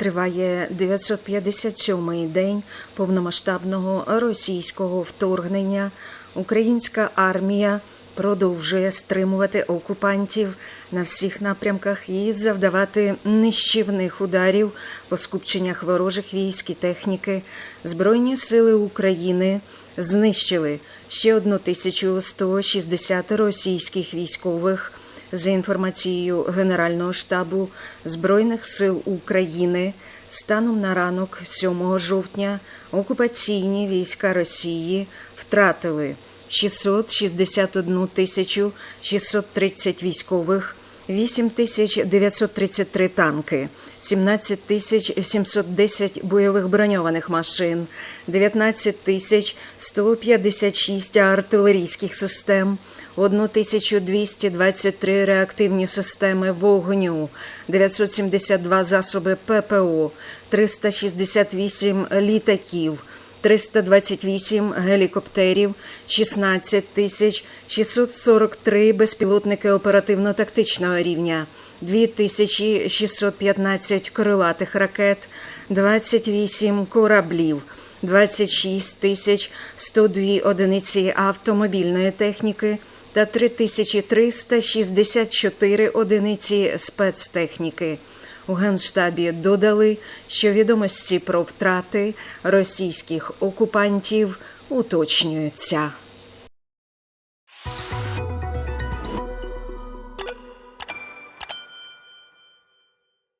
Триває 957-й день повномасштабного російського вторгнення. Українська армія продовжує стримувати окупантів на всіх напрямках і завдавати нищівних ударів по скупченнях ворожих військ і техніки. Збройні сили України знищили ще 1160 російських військових. За інформацією Генерального штабу Збройних сил України, станом на ранок 7 жовтня окупаційні війська Росії втратили 661 тисячу 630 військових, 8 тисяч 933 танки, 17 тисяч 710 бойових броньованих машин, 19 тисяч 156 артилерійських систем, 1223 реактивні системи вогню, 972 засоби ППО, 368 літаків, 328 гелікоптерів, 16 тисяч 643 безпілотники оперативно-тактичного рівня, 2615 крилатих ракет, 28 кораблів, 26 тисяч 102 одиниці автомобільної техніки та 3364 одиниці спецтехніки. У Генштабі додали, що відомості про втрати російських окупантів уточнюються.